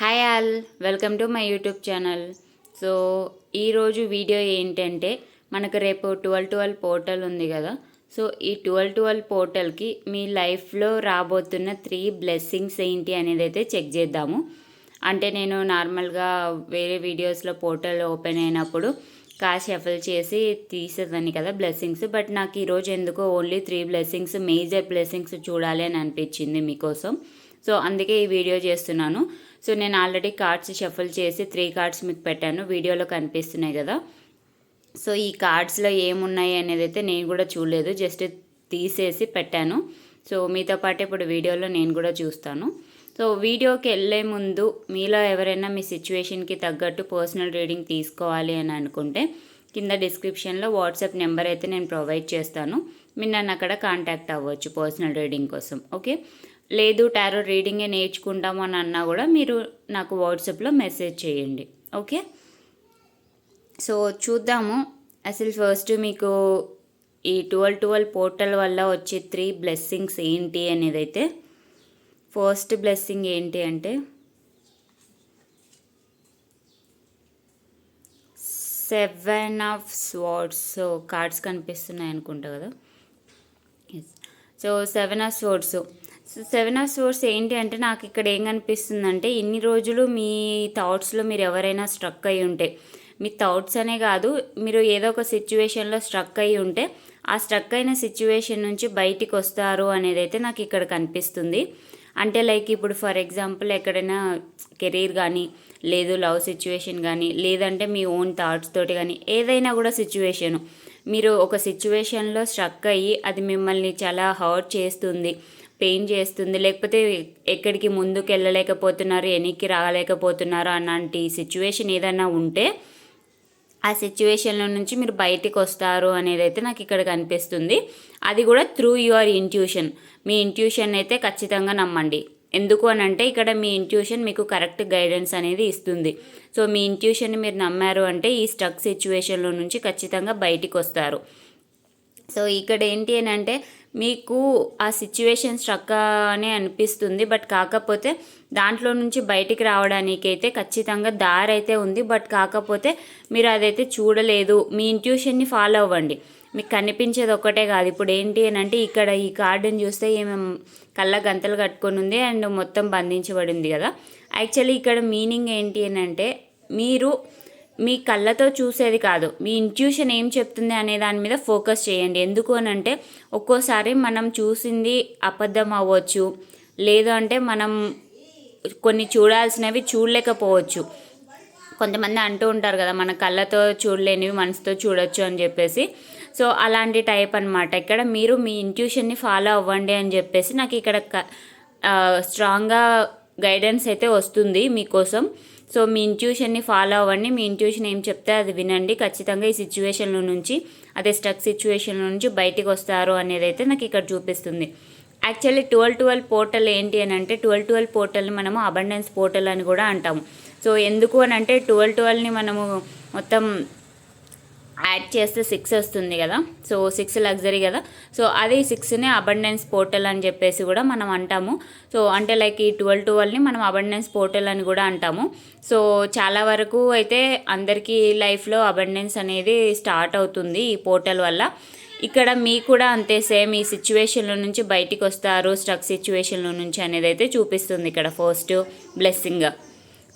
Hi all welcome to my YouTube channel so ఈరోజు video ఏంటంటే మనకు రేపు ట్వెల్వ్ ట్వెల్వ్ పోర్టల్ ఉంది కదా. సో ఈ ట్వెల్వ్ ట్వెల్వ్ పోర్టల్కి మీ లైఫ్లో రాబోతున్న త్రీ బ్లెస్సింగ్స్ ఏంటి అనేది అయితే చెక్ చేద్దాము. అంటే నేను నార్మల్గా వేరే వీడియోస్లో పోర్టల్ ఓపెన్ అయినప్పుడు కాష్ ఎఫల్ చేసి తీసేదాన్ని కదా బ్లెస్సింగ్స్ బట్ నాకు ఈరోజు ఎందుకో only three blessings major blessings చూడాలి అని అనిపించింది మీకోసం. సో అందుకే ఈ వీడియో చేస్తున్నాను. సో నేను ఆల్రెడీ కార్డ్స్ షఫల్ చేసి త్రీ కార్డ్స్ మీకు పెట్టాను. వీడియోలో కనిపిస్తున్నాయి కదా. సో ఈ కార్డ్స్లో ఏమున్నాయి అనేది అయితే నేను కూడా చూడలేదు. జస్ట్ తీసేసి పెట్టాను. సో మీతో పాటు ఇప్పుడు వీడియోలో నేను కూడా చూస్తాను. సో వీడియోకి వెళ్ళే ముందు మీలో ఎవరైనా మీ సిచ్యువేషన్కి తగ్గట్టు పర్సనల్ రీడింగ్ తీసుకోవాలి అని అనుకుంటే కింద డిస్క్రిప్షన్లో వాట్సాప్ నెంబర్ అయితే నేను ప్రొవైడ్ చేస్తాను. మీరు నన్ను అక్కడ కాంటాక్ట్ అవ్వచ్చు పర్సనల్ రీడింగ్ కోసం. ఓకే? లేదు టారో రీడింగే నేర్చుకుంటాము అని అన్నా కూడా మీరు నాకు వాట్సాప్లో మెసేజ్ చేయండి. ఓకే సో చూద్దాము. అసలు ఫస్ట్ మీకు ఈ ట్వెల్వ్ ట్వెల్వ్ పోర్టల్ వల్ల వచ్చే త్రీ బ్లెస్సింగ్స్ ఏంటి అనేది అయితే ఫస్ట్ బ్లెస్సింగ్ ఏంటి అంటే seven of swords so cards కనిపిస్తున్నాయి అనుకుంటా కదా so seven of swords seven of swords ఏంటి అంటే నాకు ఇక్కడ ఏం కనిపిస్తుందంటే ఇన్ని రోజులు మీ థాట్స్లో మీరు ఎవరైనా స్ట్రక్ అయి ఉంటే మీ థాట్స్ అనే కాదు మీరు ఏదో ఒక సిచ్యువేషన్లో స్ట్రక్ అయి ఉంటే ఆ స్ట్రక్ అయిన సిచ్యువేషన్ నుంచి బయటికి వస్తారు అనేది అయితే నాకు ఇక్కడ కనిపిస్తుంది. అంటే లైక్ ఇప్పుడు ఫర్ ఎగ్జాంపుల్ ఎక్కడైనా కెరీర్ కానీ లేదు లవ్ సిచ్యువేషన్ కానీ లేదంటే మీ ఓన్ థాట్స్ తోటి కానీ ఏదైనా కూడా సిచ్యువేషను మీరు ఒక సిచ్యువేషన్లో స్ట్రక్ అయ్యి అది మిమ్మల్ని చాలా హర్ట్ చేస్తుంది. పెయిన్ చేస్తుంది లేకపోతే ఎక్కడికి ముందుకు వెళ్ళలేకపోతున్నారు వెనక్కి రాలేకపోతున్నారు అలాంటి సిచ్యువేషన్ ఏదైనా ఉంటే ఆ సిచ్యువేషన్లో నుంచి మీరు బయటికి వస్తారు అనేది అయితే నాకు ఇక్కడ కనిపిస్తుంది. అది కూడా త్రూ యువర్ ఇంట్యూషన్. మీ ఇంట్యూషన్ అయితే ఖచ్చితంగా నమ్మండి. ఎందుకు అని అంటే ఇక్కడ మీ ఇంట్యూషన్ మీకు కరెక్ట్ గైడెన్స్ అనేది ఇస్తుంది. సో మీ ఇంట్యూషన్ని మీరు నమ్మారు అంటే ఈ స్టక్ సిచ్యువేషన్లో నుంచి ఖచ్చితంగా బయటికి వస్తారు. సో ఇక్కడ ఏంటి అని అంటే మీకు ఆ సిచ్యువేషన్ స్ట్రక్ అనే అనిపిస్తుంది. బట్ కాకపోతే దాంట్లో నుంచి బయటికి రావడానికి అయితే ఖచ్చితంగా దారి అయితే ఉంది. బట్ కాకపోతే మీరు అదైతే చూడలేదు. మీ ఇంట్యూషన్ని ఫాలో అవ్వండి. మీకు కనిపించేది ఒక్కటే కాదు. ఇప్పుడు ఏంటి అని అంటే ఇక్కడ ఈ కార్డుని చూస్తే ఏమో కళ్ళ గంతలు కట్టుకొని ఉంది అండ్ మొత్తం బంధించబడింది కదా. యాక్చువల్లీ ఇక్కడ మీనింగ్ ఏంటి అని అంటే మీరు మీ కళ్ళతో చూసేది కాదు. మీ ఇంట్యూషన్ ఏం చెప్తుంది అనే దాని మీద ఫోకస్ చేయండి. ఎందుకు అని అంటే ఒక్కోసారి మనం చూసింది అబద్ధం అవ్వచ్చు. లేదు అంటే మనం కొన్ని చూడాల్సినవి చూడలేకపోవచ్చు. కొంతమంది అంటూ ఉంటారు కదా మన కళ్ళతో చూడలేనివి మనసుతో చూడొచ్చు అని చెప్పేసి. సో అలాంటి టైప్ అనమాట ఇక్కడ మీరు మీ ఇంట్యూషన్ని ఫాలో అవ్వండి అని చెప్పేసి నాకు ఇక్కడ స్ట్రాంగ్గా గైడెన్స్ అయితే వస్తుంది మీకోసం. సో మీ ఇంట్యూషన్ని ఫాలో అవ్వండి. మీ ఇంట్యూషన్ ఏం చెప్తే అది వినండి. ఖచ్చితంగా ఈ సిచ్యువేషన్లో నుంచి అదే స్టక్ సిచ్యువేషన్లో నుంచి బయటికి వస్తారు అనేది అయితే నాకు ఇక్కడ చూపిస్తుంది. యాక్చువల్లీ ట్వెల్వ్ ట్వెల్వ్ పోర్టల్ ఏంటి అని అంటే ట్వెల్వ్ ట్వెల్వ్ పోర్టల్ని మనము అబండెన్స్ పోర్టల్ అని కూడా అంటాము. సో ఎందుకు అని అంటే ట్వెల్వ్ ట్వెల్వ్ని మనము మొత్తం యాడ్ చేస్తే సిక్స్ వస్తుంది కదా. సో సిక్స్ లగ్జరీ కదా. సో అది సిక్స్ని అబండెన్స్ పోర్టల్ అని చెప్పేసి కూడా మనం అంటాము. సో అంటే లైక్ ఈ ట్వెల్వ్ ట్వెల్వ్ని మనం అబండెన్స్ పోర్టల్ అని కూడా అంటాము. సో చాలా వరకు అయితే అందరికీ లైఫ్లో అబండెన్స్ అనేది స్టార్ట్ అవుతుంది ఈ పోర్టల్ వల్ల. ఇక్కడ మీకు కూడా అంతే సేమ్ ఈ సిచ్యువేషన్లో నుంచి బయటికి వస్తారు స్ట్రక్ సిచ్యువేషన్లో నుంచి అనేది అయితే చూపిస్తుంది ఇక్కడ first blessing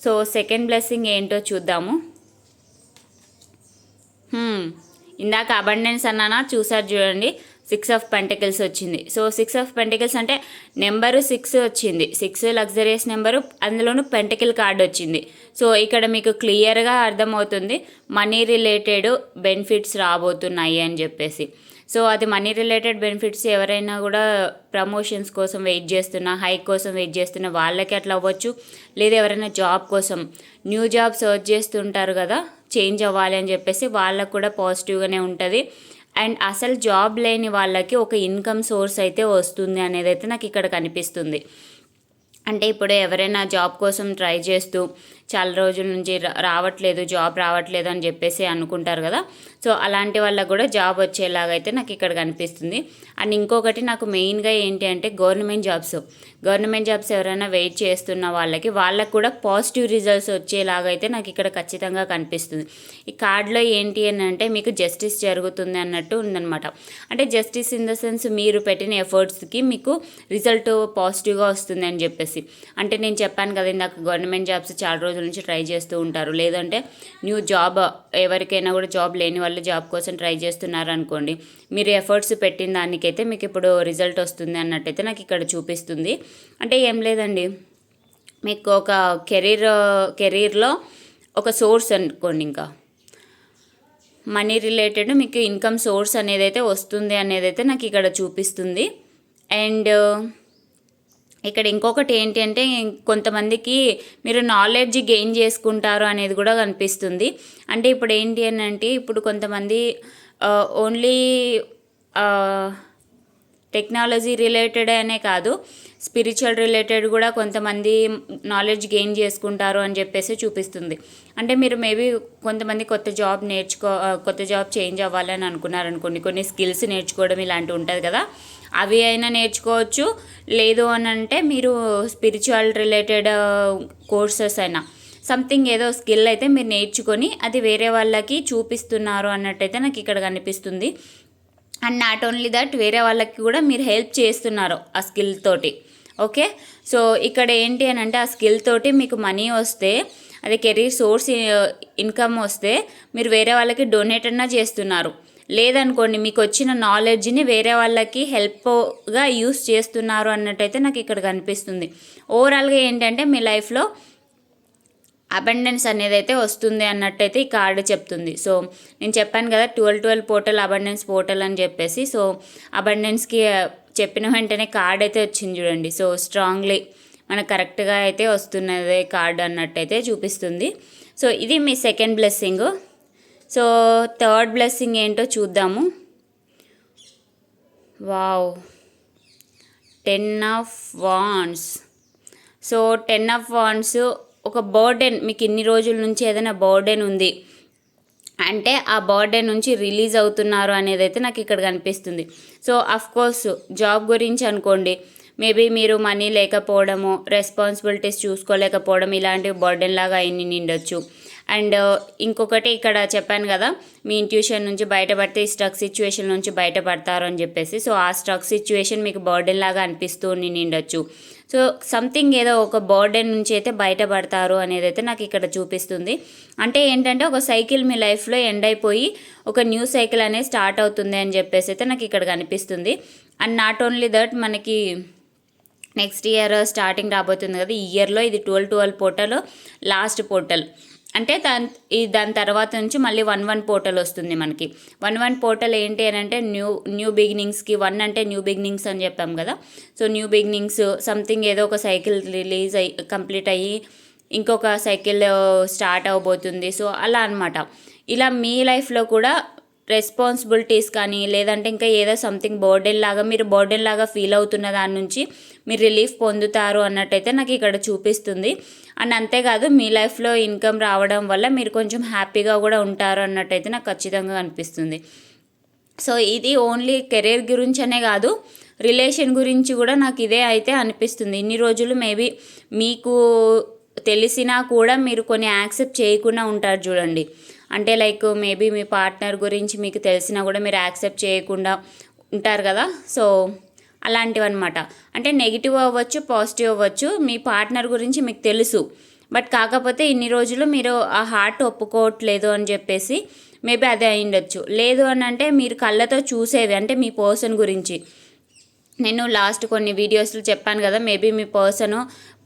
so second blessing ఏంటో చూద్దాము. ఇందాక అబండెన్స్ అన్నానా? చూసారు చూడండి. సిక్స్ ఆఫ్ పెంటికల్స్ వచ్చింది. సో సిక్స్ ఆఫ్ పెంటికల్స్ అంటే నెంబరు సిక్స్ వచ్చింది. సిక్స్ లగ్జరియస్ నెంబరు అందులోనూ పెంటికల్ కార్డ్ వచ్చింది. సో ఇక్కడ మీకు క్లియర్గా అర్థమవుతుంది. మనీ రిలేటెడ్ బెనిఫిట్స్ రాబోతున్నాయి అని చెప్పేసి. సో అది మనీ రిలేటెడ్ బెనిఫిట్స్ ఎవరైనా కూడా ప్రమోషన్స్ కోసం వెయిట్ చేస్తున్న హైక్ కోసం వెయిట్ చేస్తున్న వాళ్ళకి అట్లా అవ్వచ్చు. లేదా ఎవరైనా జాబ్ కోసం న్యూ జాబ్ సర్చ్ చేస్తుంటారు కదా చేంజ్ అవ్వాలి అని చెప్పేసి వాళ్ళకు కూడా పాజిటివ్గానే ఉంటుంది. అండ్ అసలు జాబ్ లేని వాళ్ళకి ఒక ఇన్కమ్ సోర్స్ అయితే వస్తుంది అనేది అయితే నాకు ఇక్కడ కనిపిస్తుంది. అంటే ఇప్పుడు ఎవరైనా జాబ్ కోసం ట్రై చేస్తూ చాలా రోజుల నుంచి రావట్లేదు జాబ్ రావట్లేదు అని చెప్పేసి అనుకుంటారు కదా. సో అలాంటి వాళ్ళకు కూడా జాబ్ వచ్చేలాగైతే నాకు ఇక్కడ కనిపిస్తుంది. అండ్ ఇంకొకటి నాకు మెయిన్గా ఏంటి అంటే గవర్నమెంట్ జాబ్స్. గవర్నమెంట్ జాబ్స్ ఎవరైనా వెయిట్ చేస్తున్న వాళ్ళకి వాళ్ళకు కూడా పాజిటివ్ రిజల్ట్స్ వచ్చేలాగైతే నాకు ఇక్కడ ఖచ్చితంగా కనిపిస్తుంది. ఈ కార్డులో ఏంటి అని అంటే మీకు జస్టిస్ జరుగుతుంది అన్నట్టు ఉందన్నమాట. అంటే జస్టిస్ ఇన్ ద సెన్స్ మీరు పెట్టిన ఎఫర్ట్స్కి మీకు రిజల్ట్ పాజిటివ్గా వస్తుంది అని చెప్పేసి. అంటే నేను చెప్పాను కదా ఇందాక గవర్నమెంట్ జాబ్స్ చాలా రోజుల నుంచి ట్రై చేస్తూ ఉంటారు. లేదంటే న్యూ జాబ్ ఎవరికైనా కూడా జాబ్ లేని వాళ్ళు జాబ్ కోసం ట్రై చేస్తున్నారు అనుకోండి. మీరు ఎఫర్ట్స్ పెట్టిన దానికైతే మీకు ఇప్పుడు రిజల్ట్ వస్తుంది అన్నట్టయితే నాకు ఇక్కడ చూపిస్తుంది. అంటే ఏం లేదండి. మీకు ఒక కెరీర్ కెరీర్లో ఒక సోర్స్ అనుకోండి ఇంకా. మనీ రిలేటెడ్ మీకు ఇన్కమ్ సోర్స్ అనేది అయితే వస్తుంది అనేది అయితే నాకు ఇక్కడ చూపిస్తుంది. అండ్ ఇక్కడ ఇంకొకటి ఏంటి అంటే కొంతమందికి మీరు నాలెడ్జ్ గెయిన్ చేసుకుంటారు అనేది కూడా కనిపిస్తుంది. అంటే ఇప్పుడు ఏంటి అని అంటే ఇప్పుడు కొంతమంది ఓన్లీ టెక్నాలజీ రిలేటెడ్ అనే కాదు స్పిరిచువల్ రిలేటెడ్ కూడా కొంతమంది నాలెడ్జ్ గెయిన్ చేసుకుంటారు అని చెప్పేసి చూపిస్తుంది. అంటే మీరు మేబీ కొంతమంది కొత్త జాబ్ నేర్చుకో కొత్త జాబ్ చేంజ్ అవ్వాలని అనుకున్నారనుకోండి కొన్ని స్కిల్స్ నేర్చుకోవడం ఇలాంటివి ఉంటుంది కదా. అవి అయినా నేర్చుకోవచ్చు. లేదు అని అంటే మీరు స్పిరిచువల్ రిలేటెడ్ కోర్సెస్ అయినా. సంథింగ్ ఏదో స్కిల్ అయితే మీరు నేర్చుకొని అది వేరే వాళ్ళకి చూపిస్తున్నారు అన్నట్టయితే నాకు ఇక్కడ కనిపిస్తుంది. అండ్ నాట్ ఓన్లీ దట్ వేరే వాళ్ళకి కూడా మీరు హెల్ప్ చేస్తున్నారు ఆ స్కిల్ తోటి. ఓకే సో ఇక్కడ ఏంటి అని అంటే ఆ స్కిల్ తోటి మీకు మనీ వస్తే అది కెరీర్ సోర్స్ ఇన్కమ్ వస్తే మీరు వేరే వాళ్ళకి డొనేట్ అన్నా చేస్తున్నారు. లేదనుకోండి మీకు వచ్చిన నాలెడ్జ్ని వేరే వాళ్ళకి హెల్ప్గా యూస్ చేస్తున్నారు అన్నట్టయితే నాకు ఇక్కడ కనిపిస్తుంది. ఓవరాల్గా ఏంటంటే మీ లైఫ్లో అబండెన్స్ అనేది అయితే వస్తుంది అన్నట్టయితే ఈ కార్డు చెప్తుంది. సో నేను చెప్పాను కదా twelve twelve portal abundance portal అని చెప్పేసి. సో అబండెన్స్కి uh, చెప్పిన వెంటనే కార్డ్ అయితే వచ్చింది చూడండి. సో స్ట్రాంగ్లీ మనకు కరెక్ట్గా అయితే వస్తున్నదే కార్డ్ అన్నట్టయితే చూపిస్తుంది. సో ఇది మీ second blessing so third blessing ఏంటో చూద్దాము. Wow. Ten of wands. So ten of wands ఒక బర్డెన్ మీకు ఇన్ని రోజుల నుంచి ఏదైనా బర్డెన్ ఉంది అంటే ఆ బర్త్డే నుంచి రిలీజ్ అవుతున్నారు అనేది అయితే నాకు ఇక్కడ కనిపిస్తుంది. సో అఫ్ కోర్స్ జాబ్ గురించి అనుకోండి మేబీ మీరు మనీ లేకపోవడము రెస్పాన్సిబిలిటీస్ చూసుకోలేకపోవడం ఇలాంటివి బర్డెన్ లాగా అయ్యి నిండొచ్చు. అండ్ ఇంకొకటి ఇక్కడ చెప్పాను కదా మీ ఇంట్యూషన్ నుంచి బయటపడితే ఈ స్ట్రక్ సిచ్యువేషన్ నుంచి బయటపడతారు అని చెప్పేసి. సో ఆ స్ట్రక్ సిచ్యువేషన్ మీకు బర్డెన్ లాగా అనిపిస్తూ నిండొచ్చు సో సంథింగ్ ఏదో ఒక బర్డెన్ నుంచి అయితే బయటపడతారు అనేది అయితే నాకు ఇక్కడ చూపిస్తుంది. అంటే ఏంటంటే ఒక సైకిల్ మీ లైఫ్లో ఎండ్ అయిపోయి ఒక న్యూ సైకిల్ అనేది స్టార్ట్ అవుతుంది అని చెప్పేసి అయితే నాకు ఇక్కడ కనిపిస్తుంది. అండ్ నాట్ ఓన్లీ దట్ మనకి నెక్స్ట్ ఇయర్ స్టార్టింగ్ రాబోతుంది కదా ఈ ఇయర్లో ఇది twelve twelve portal last portal అంటే దాని ఈ దాని తర్వాత నుంచి మళ్ళీ వన్ వన్ పోర్టల్ వస్తుంది మనకి. వన్ వన్ పోర్టల్ ఏంటి అని అంటే న్యూ న్యూ బిగినింగ్స్కి వన్ అంటే న్యూ బిగినింగ్స్ అని చెప్పాం కదా. సో న్యూ బిగినింగ్స్ సంథింగ్ ఏదో ఒక సైకిల్ రిలీజ్ అయ్యి కంప్లీట్ అయ్యి ఇంకొక సైకిల్ స్టార్ట్ అవబోతుంది. సో అలా అన్నమాట. ఇలా మీ లైఫ్లో కూడా రెస్పాన్సిబిలిటీస్ కానీ లేదంటే ఇంకా ఏదో సంథింగ్ బర్డెన్ లాగా మీరు బర్డెన్ లాగా ఫీల్ అవుతున్న దాని నుంచి మీరు రిలీఫ్ పొందుతారు అన్నట్టయితే నాకు ఇక్కడ చూపిస్తుంది. అండ్ అంతేకాదు మీ లైఫ్లో ఇన్కమ్ రావడం వల్ల మీరు కొంచెం హ్యాపీగా కూడా ఉంటారు అన్నట్టయితే నాకు ఖచ్చితంగా అనిపిస్తుంది. సో ఇది ఓన్లీ కెరీర్ అనే కాదు రిలేషన్ గురించి కూడా నాకు ఇదే అయితే అనిపిస్తుంది. ఇన్ని రోజులు మేబీ మీకు తెలిసినా కూడా మీరు కొన్ని యాక్సెప్ట్ చేయకుండా ఉంటారు చూడండి. అంటే లైక్ మేబీ మీ పార్ట్నర్ గురించి మీకు తెలిసినా కూడా మీరు యాక్సెప్ట్ చేయకుండా ఉంటారు కదా. సో అలాంటివి అనమాట అంటే నెగిటివ్ అవ్వచ్చు పాజిటివ్ అవ్వచ్చు మీ పార్ట్నర్ గురించి మీకు తెలుసు. బట్ కాకపోతే ఇన్ని రోజులు మీరు ఆ హార్ట్ ఒప్పుకోవట్లేదు అని చెప్పేసి మేబీ అదే అయిండొచ్చు లేదు అని అంటే మీరు కళ్ళతో చూసేవి అంటే మీ పర్సన్ గురించి. నేను లాస్ట్ కొన్ని వీడియోస్లో చెప్పాను కదా మేబీ మీ పర్సన్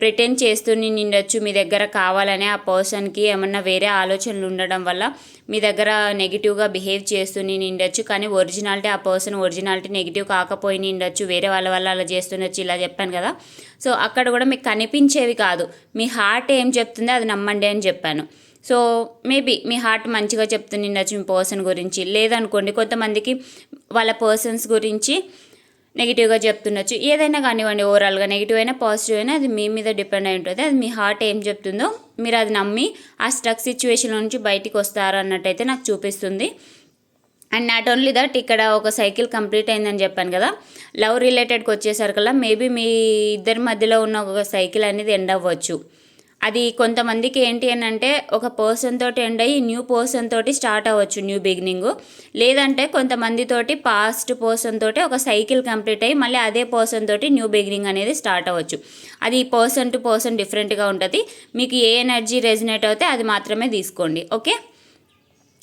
ప్రిటెండ్ చేస్తూ నిండొచ్చు మీ దగ్గర కావాలనే ఆ పర్సన్కి ఏమన్నా వేరే ఆలోచనలు ఉండడం వల్ల మీ దగ్గర నెగిటివ్గా బిహేవ్ చేస్తూ నిండొచ్చు కానీ ఒరిజినాలిటీ ఆ పర్సన్ ఒరిజినాలిటీ నెగిటివ్ కాకపోయి నిండొచ్చు వేరే వాళ్ళ వల్ల అలా చేస్తుండొచ్చు ఇలా చెప్పాను కదా. సో అక్కడ కూడా మీకు కనిపించేవి కాదు. మీ హార్ట్ ఏం చెప్తుందో అది నమ్మండి అని చెప్పాను. సో మేబీ మీ హార్ట్ మంచిగా చెప్తుండొచ్చు మీ పర్సన్ గురించి. లేదనుకోండి కొంతమందికి వాళ్ళ పర్సన్స్ గురించి నెగిటివ్గా చెప్తుండొచ్చు. ఏదైనా కానివ్వండి ఓవరాల్గా నెగిటివ్ అయినా పాజిటివ్ అయినా అది మీ మీద డిపెండ్ అయి ఉంటుంది. అది మీ హార్ట్ ఏం చెప్తుందో మీరు అది నమ్మి ఆ స్ట్రక్ సిచ్యువేషన్ నుంచి బయటికి వస్తారు అన్నట్టయితే నాకు చూపిస్తుంది. అండ్ నాట్ ఓన్లీ దట్ ఇక్కడ ఒక సైకిల్ కంప్లీట్ అయిందని చెప్పాను కదా లవ్ రిలేటెడ్కి వచ్చేసరికల్లా మేబీ మీ ఇద్దరి మధ్యలో ఉన్న ఒక సైకిల్ అనేది ఎండ్ అవ్వచ్చు. అది కొంతమందికి ఏంటి అని అంటే ఒక పర్సన్ తోటి ఎండ్ అయ్యి న్యూ పర్సన్ తోటి స్టార్ట్ అవ్వచ్చు న్యూ బిగినింగ్ లేదంటే కొంతమందితోటి పాస్ట్ పర్సన్ తోటి ఒక సైకిల్ కంప్లీట్ అయ్యి మళ్ళీ అదే పర్సన్ తోటి న్యూ బిగినింగ్ అనేది స్టార్ట్ అవ్వచ్చు. అది పర్సన్ టు పర్సన్ డిఫరెంట్గా ఉంటుంది. మీకు ఏ ఎనర్జీ రెజినేట్ అవుతే అది మాత్రమే తీసుకోండి. ఓకే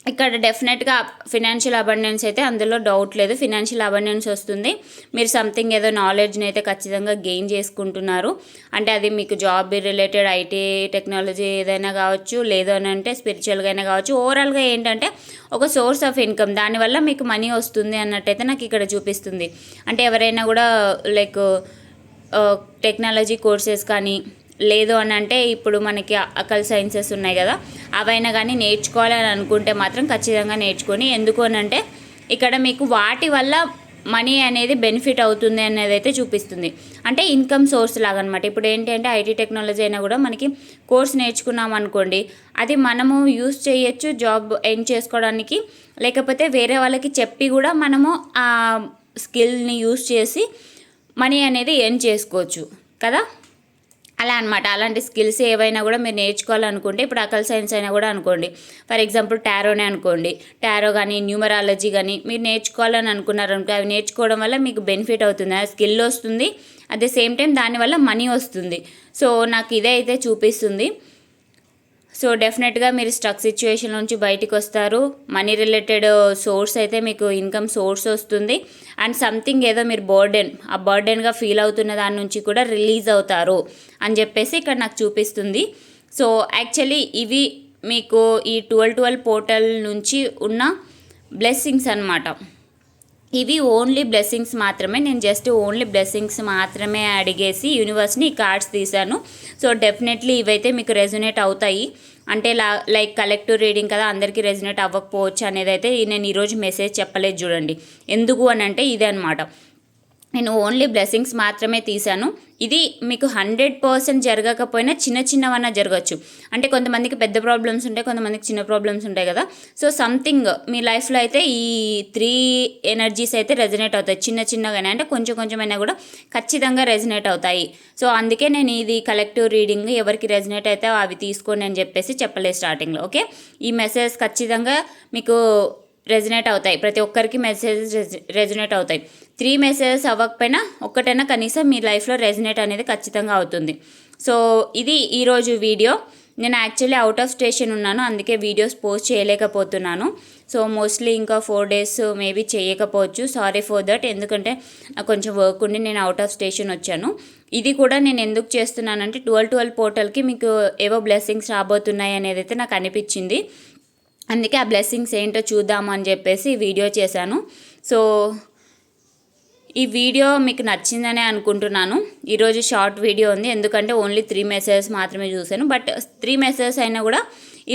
ఇక్కడ డెఫినెట్గా ఫినాన్షియల్ అబండెన్స్ అయితే అందులో డౌట్ లేదు. ఫినాన్షియల్ అబండెన్స్ వస్తుంది. మీరు సంథింగ్ ఏదో నాలెడ్జ్ని అయితే ఖచ్చితంగా గెయిన్ చేసుకుంటున్నారు. అంటే అది మీకు జాబ్ రిలేటెడ్ ఐటీ టెక్నాలజీ ఏదైనా కావచ్చు లేదు అని అంటే స్పిరిచువల్గా అయినా కావచ్చు. ఓవరాల్గా ఏంటంటే ఒక సోర్స్ ఆఫ్ ఇన్కమ్ దానివల్ల మీకు మనీ వస్తుంది అన్నట్టయితే నాకు ఇక్కడ చూపిస్తుంది. అంటే ఎవరైనా కూడా లైక్ టెక్నాలజీ కోర్సెస్ కానీ లేదు అని అంటే ఇప్పుడు మనకి అకల్ సైన్సెస్ ఉన్నాయి కదా అవైనా కానీ నేర్చుకోవాలని అనుకుంటే మాత్రం ఖచ్చితంగా నేర్చుకొని ఎందుకు అని అంటే ఇక్కడ మీకు వాటి వల్ల మనీ అనేది బెనిఫిట్ అవుతుంది అనేది అయితే చూపిస్తుంది. అంటే ఇన్కమ్ సోర్స్ లాగా అనమాట ఇప్పుడు ఏంటి అంటే ఐటీ టెక్నాలజీ అయినా కూడా మనకి కోర్స్ నేర్చుకున్నాం అనుకోండి అది మనము యూస్ చేయొచ్చు జాబ్ ఎండ్ చేసుకోవడానికి లేకపోతే వేరే వాళ్ళకి చెప్పి కూడా మనము ఆ స్కిల్ని యూస్ చేసి మనీ అనేది ఎర్న్ చేసుకోవచ్చు కదా. అలా అనమాట అలాంటి స్కిల్స్ ఏవైనా కూడా మీరు నేర్చుకోవాలనుకుంటే ఇప్పుడు అకల్ సైన్స్ అయినా కూడా అనుకోండి. ఫర్ ఎగ్జాంపుల్ టారోనే అనుకోండి. టారో కానీ న్యూమరాలజీ కానీ మీరు నేర్చుకోవాలని అనుకున్నారనుకో అవి నేర్చుకోవడం వల్ల మీకు బెనిఫిట్ అవుతుంది. ఆ స్కిల్ వస్తుంది. అట్ ద సేమ్ టైం దానివల్ల మనీ వస్తుంది. సో నాకు ఇదే అయితే చూపిస్తుంది. సో డెఫినెట్గా మీరు స్ట్రక్ సిచ్యువేషన్ నుంచి బయటికి వస్తారు. మనీ రిలేటెడ్ సోర్స్ అయితే మీకు ఇన్కమ్ సోర్స్ వస్తుంది. అండ్ సంథింగ్ ఏదో మీరు బర్డెన్ ఆ బర్డెన్గా ఫీల్ అవుతున్న దాని నుంచి కూడా రిలీజ్ అవుతారు అని చెప్పేసి ఇక్కడ నాకు చూపిస్తుంది. సో యాక్చువల్లీ ఇవి మీకు ఈ ట్వెల్వ్ ట్వెల్వ్ పోర్టల్ నుంచి ఉన్న బ్లెస్సింగ్స్ అనమాట ఇవి ఓన్లీ బ్లెస్సింగ్స్ మాత్రమే. నేను జస్ట్ ఓన్లీ బ్లెస్సింగ్స్ మాత్రమే అడిగేసి యూనివర్స్ని ఈ కార్డ్స్ తీశాను. సో డెఫినెట్లీ ఇవైతే మీకు రెజొనేట్ అవుతాయి. అంటే లా లైక్ కలెక్టివ్ రీడింగ్ కదా అందరికీ రెజొనేట్ అవ్వకపోవచ్చు అనేది అయితే నేను ఈరోజు మెసేజ్ చెప్పలేదు చూడండి. ఎందుకు అని అంటే ఇదే అనమాట నేను ఓన్లీ బ్లెస్సింగ్స్ మాత్రమే తీశాను. ఇది మీకు హండ్రెడ్ పర్సెంట్ జరగకపోయినా చిన్న చిన్నవన్నా జరగచ్చు. అంటే కొంతమందికి పెద్ద ప్రాబ్లమ్స్ ఉంటాయి కొంతమందికి చిన్న ప్రాబ్లమ్స్ ఉంటాయి కదా. సో సంథింగ్ మీ లైఫ్లో అయితే ఈ త్రీ ఎనర్జీస్ అయితే రెజనేట్ అవుతాయి. చిన్న చిన్నగానే అంటే కొంచెం కొంచెమైనా కూడా ఖచ్చితంగా రెజనేట్ అవుతాయి. సో అందుకే నేను ఇది కలెక్టివ్ రీడింగ్ ఎవరికి రెజనేట్ అయితే అవి తీసుకోండి అని చెప్పేసి చెప్పలేదు స్టార్టింగ్లో ఓకే? ఈ మెసేజ్ ఖచ్చితంగా మీకు రెజినేట్ అవుతాయి. ప్రతి ఒక్కరికి మెసేజెస్ రెజినేట్ అవుతాయి. త్రీ మెసేజెస్ అవ్వకపోయినా ఒక్కటైనా కనీసం మీ లైఫ్లో రెజినేట్ అనేది ఖచ్చితంగా అవుతుంది. సో ఇది ఈరోజు వీడియో. నేను యాక్చువల్లీ అవుట్ ఆఫ్ స్టేషన్ ఉన్నాను. అందుకే వీడియోస్ పోస్ట్ చేయలేకపోతున్నాను. సో మోస్ట్లీ ఇంకా ఫోర్ డేస్ మేబీ చేయకపోవచ్చు. సారీ ఫర్ దట్ ఎందుకంటే కొంచెం వర్క్ ఉండి నేను అవుట్ ఆఫ్ స్టేషన్ వచ్చాను. ఇది కూడా నేను ఎందుకు చేస్తున్నానంటే ట్వెల్వ్ ట్వెల్వ్ పోర్టల్కి మీకు ఏవో బ్లెస్సింగ్స్ రాబోతున్నాయి అనేది అయితే నాకు అనిపించింది. అందుకే ఆ బ్లెస్సింగ్స్ ఏంటో చూద్దాము అని చెప్పేసి వీడియో చేశాను. సో ఈ వీడియో మీకు నచ్చిందనే అనుకుంటున్నాను. ఈరోజు షార్ట్ వీడియో ఉంది. ఎందుకంటే ఓన్లీ త్రీ మెసేజెస్ మాత్రమే చూశాను. బట్ త్రీ మెసేజెస్ అయినా కూడా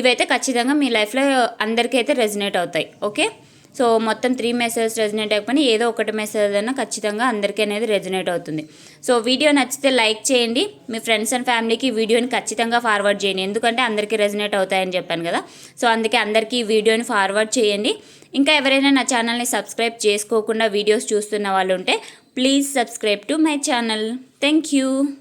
ఇవైతే ఖచ్చితంగా మీ లైఫ్లో అందరికీ రెజినేట్ అవుతాయి. ఓకే? సో మొత్తం త్రీ మెసేజెస్ రెజినేట్ అయిపోయి ఏదో ఒకటి మెసేజ్ అయినా ఖచ్చితంగా అందరికీ అనేది రెజినేట్ అవుతుంది. సో వీడియో నచ్చితే లైక్ చేయండి. మీ ఫ్రెండ్స్ అండ్ ఫ్యామిలీకి వీడియోని ఖచ్చితంగా ఫార్వర్డ్ చేయండి. ఎందుకంటే అందరికీ రెజినేట్ అవుతాయని చెప్పాను కదా. సో అందుకే అందరికీ ఈ వీడియోని ఫార్వర్డ్ చేయండి. ఇంకా ఎవరైనా నా ఛానల్ని సబ్స్క్రైబ్ చేసుకోకుండా వీడియోస్ చూస్తున్న వాళ్ళు ఉంటే please subscribe to my channel thank you